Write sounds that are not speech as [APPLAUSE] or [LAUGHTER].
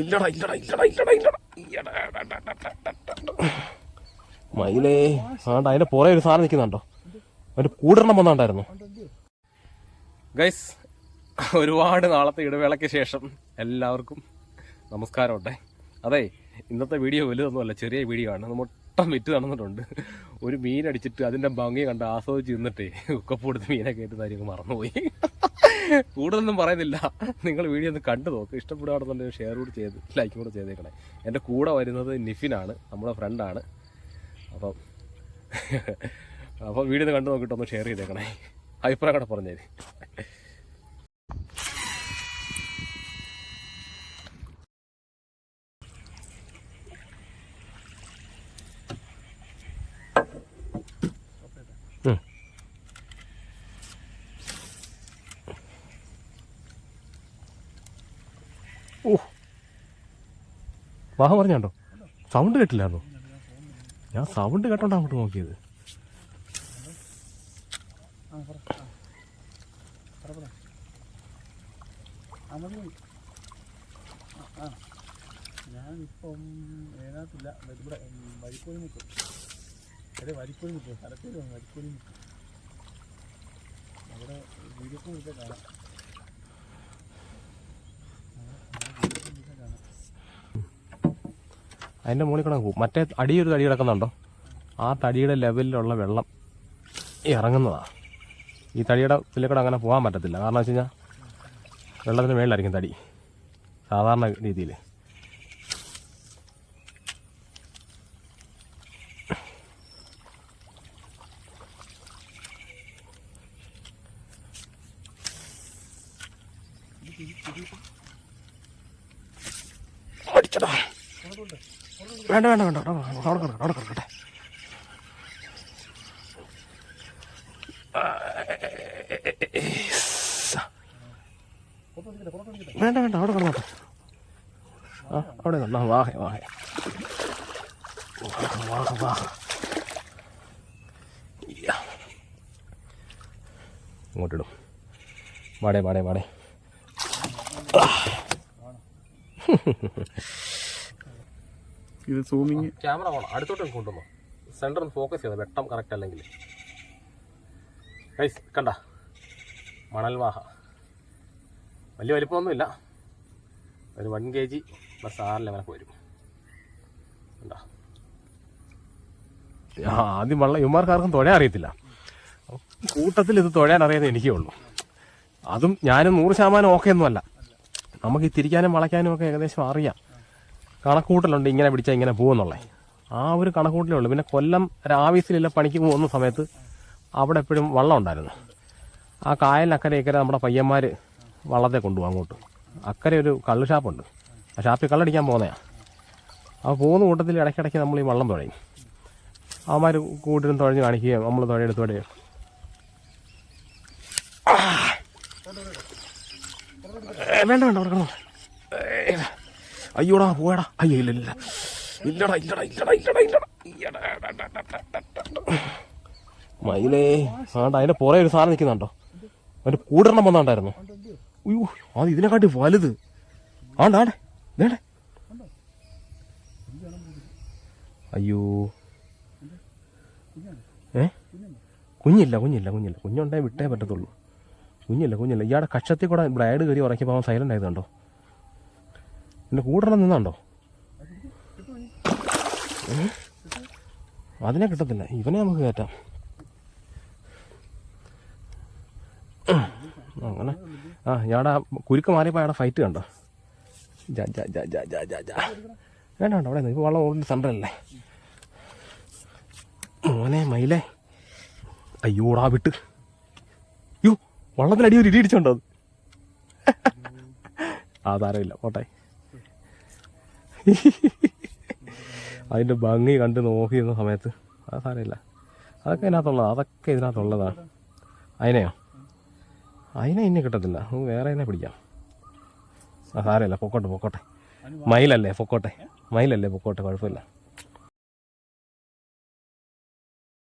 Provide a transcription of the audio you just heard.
ഇല്ലടാ ഇല്ലടാ ഇല്ലടാ ഇല്ലടാ ഇല്ലടാ. മയിലേ ആണ്ട് അതിന്റെ പുറകെ ഒരു സാധനം നിൽക്കുന്നുണ്ടോ? അവന്റെ കൂടെണ്ണം വന്നുണ്ടായിരുന്നു. ഗൈസ് ഒരുപാട് നാളത്തെ ഇടവേളയ്ക്ക് ശേഷം എല്ലാവർക്കും നമസ്കാരം ഉണ്ടേ അതെ ഇന്നത്തെ വീഡിയോ വലുതൊന്നുമല്ല ചെറിയ വീഡിയോ ആണ്. മൊട്ടം വിറ്റ് നടന്നിട്ടുണ്ട്. ഒരു മീനടിച്ചിട്ട് അതിന്റെ ഭംഗി കണ്ട് ആസ്വദിച്ച് നിന്നിട്ടേ ഉക്കപ്പെടുത്ത് മീനൊക്കെ ആയിട്ട് കാര്യങ്ങൾ മറന്നുപോയി. കൂടുതലൊന്നും പറയുന്നില്ല. നിങ്ങൾ വീഡിയോ ഒന്ന് കണ്ടു നോക്ക്. ഇഷ്ടപ്പെടുകയാണെന്നുണ്ടെങ്കിൽ ഷെയർ കൂടി ചെയ്ത് ലൈക്കും കൂടെ ചെയ്തേക്കണേ. എന്റെ കൂടെ വരുന്നത് നിഫിനാണ് നമ്മുടെ ഫ്രണ്ടാണ് അപ്പം [LAUGHS] അപ്പോൾ വീഡിയോ ഒന്ന് കണ്ടു നോക്കിയിട്ട് ഒന്ന് ഷെയർ ചെയ്തേക്കണേ. അഭിപ്രായം കൂടെ പറഞ്ഞേര്. വാഹം പറഞ്ഞോ സൗണ്ട് കേട്ടില്ലായിരുന്നു? ഞാൻ സൗണ്ട് കേട്ടോണ്ടാ അങ്ങോട്ട് നോക്കിയത്. ഞാനിപ്പം ഏനാത്തില്ല ഇവിടെ വരിക്കോഴി നിൽക്കും അവിടെ വീഡിയോ കാണാം. അതിന്റെ മുകളിൽ കൂടെ പോകും. മറ്റേ അടിയൊരു തടി കിടക്കുന്നുണ്ടോ? ആ തടിയുടെ ലെവലിലുള്ള വെള്ളം ഇറങ്ങുന്നതാണ് ഈ തടിയുടെ ഇതിൽ അങ്ങനെ പോകാൻ പറ്റത്തില്ല. കാരണം വെച്ച് കഴിഞ്ഞാൽ വെള്ളത്തിന് മേളിലായിരിക്കും തടി. സാധാരണ രീതിയിൽ. അടിച്ചടാ വേണ്ട വേണ്ട വേണ്ട. അവിടെ കിടക്കട്ടെ, അവിടെ കിടക്കട്ടെ. വേണ്ട വേണ്ട അവിടെ കിടന്നോട്ടെ. ആ അവിടെ കിടന്നാ വാഹ വാഹ വാഹ വാഹ. ഇങ്ങോട്ടിടും വാടേ വാടേ വാടേ. ഇത് സൂമിങ് ക്യാമറ വേണം അടുത്തോട്ട് കൊണ്ടുവന്നോ. സെന്ററിൽ ഫോക്കസ് ചെയ്യുന്നത് വെട്ടം കറക്റ്റ് അല്ലെങ്കിൽ. ഗൈസ് കണ്ട. മണൽവാഹ വലിയ വലിപ്പമൊന്നുമില്ല. ഒരു വൺ കെ ജി പ്ലസ് ആറ് ലെവലൊക്കെ വരും കണ്ടോ ആദ്യം വള്ളം ഇവന്മാർക്കാർക്കും തുഴയാൻ അറിയത്തില്ല. കൂട്ടത്തിൽ ഇത് തുഴയാൻ അറിയാതെ എനിക്കേ ഉള്ളൂ. അതും ഞാനും നൂറ് ശതമാനം ഓക്കെ ഒന്നുമല്ല. നമുക്ക് ഈ തിരിക്കാനും വളയ്ക്കാനും ഒക്കെ ഏകദേശം അറിയാം. കണക്കൂട്ടലുണ്ട് ഇങ്ങനെ പിടിച്ചാൽ ഇങ്ങനെ പോകുന്നുള്ളത് ആ ഒരു കണക്കൂട്ടലേ ഉള്ളൂ. പിന്നെ കൊല്ലം രാവീസിലുള്ള പണിക്ക് പോകുന്ന സമയത്ത് അവിടെ എപ്പോഴും വള്ളം ഉണ്ടായിരുന്നു. ആ കായലിനക്കരെ ഇക്കരെ നമ്മുടെ പയ്യന്മാർ വള്ളത്തെ കൊണ്ടുപോകും അങ്ങോട്ട്. അക്കരെ ഒരു കള്ള് ഷാപ്പുണ്ട്. ആ ഷാപ്പിൽ കള്ളടിക്കാൻ പോകുന്നതാണ് ആ പോകുന്ന കൂട്ടത്തിൽ ഇടയ്ക്കിടയ്ക്ക് നമ്മൾ ഈ വള്ളം തുഴയും. അവന്മാർ കൂട്ടിനും തുഴഞ്ഞ് കാണിക്കുകയും നമ്മൾ തുഴയെടുത്ത് തുഴയും. വേണ്ട വേണ്ട. ഏ, അയ്യോടാ പോയടാ. അയ്യോ ഇല്ല ഇല്ല. ഇല്ലടാ ഇല്ലടാ ഇല്ലടാ ഇല്ലടാ ഇല്ലടാ. മയിലേ ആണ്ട അതിന്റെ പുറകെ ഒരു സാധനം നിൽക്കുന്നുണ്ടോ? അവന്റെ കൂടെണ്ണം വന്നാണ്ടായിരുന്നു. അയ്യോ അത് ഇതിനെക്കാട്ടി വലുത്. ആണ്ട ആണ്ടെ വേണ്ടേ അയ്യോ. ഏ? കുഞ്ഞില്ല കുഞ്ഞില്ല കുഞ്ഞില്ല. കുഞ്ഞുണ്ടായി വിട്ടേ പറ്റത്തുള്ളൂ. കുഞ്ഞില്ല കുഞ്ഞില്ല. ഇയാടെ കക്ഷത്തിൽ കൂടെ ബ്ലാഡ് കയറി ഉറക്കിയപ്പോൾ അവൻ സൈലന്റ് ആയതുണ്ടോ എന്റെ കൂടെണ്ണം നിന്നാണ്ടോ? അതിനെ കിട്ടത്തില്ല. ഇവനെ നമുക്ക് കയറ്റാം. അങ്ങനെ. ആ ഞാടാ കുരുക്ക് മാറിയപ്പോൾ അയാടെ ഫൈറ്റ് കണ്ടോ? ജാ ജാ ജാ ജാ ജാ ജാ വേണ്ട വേണ്ട അവിടെ ഇപ്പോൾ വള്ളം ഓടി സെന്ററല്ലേ മോനെ മയിലേ. അയ്യോടാ വിട്ട്. യോ വള്ളത്തിനടി ഒരു ഇടി ഇടിച്ചോണ്ടോ അത്? ആ താരമില്ല പോട്ടെ. [LAUGHS] അതിന്റെ ഭംഗി കണ്ട് നോക്കിയിരുന്ന സമയത്ത് അത് സാരമില്ല അതൊക്കെ ഇതിനകത്തുള്ളതാ അതൊക്കെ ഇതിനകത്തുള്ളതാണ് അതിനെയോ? അതിനെ ഇന്നെ കിട്ടത്തില്ല. നമുക്ക് വേറെ അതിനെ പിടിക്കാം. ആ സാരമില്ല പൊക്കോട്ടെ പൊക്കോട്ടെ. മയിലല്ലേ പൊക്കോട്ടെ. മയിലല്ലേ പൊക്കോട്ടെ കുഴപ്പമില്ല.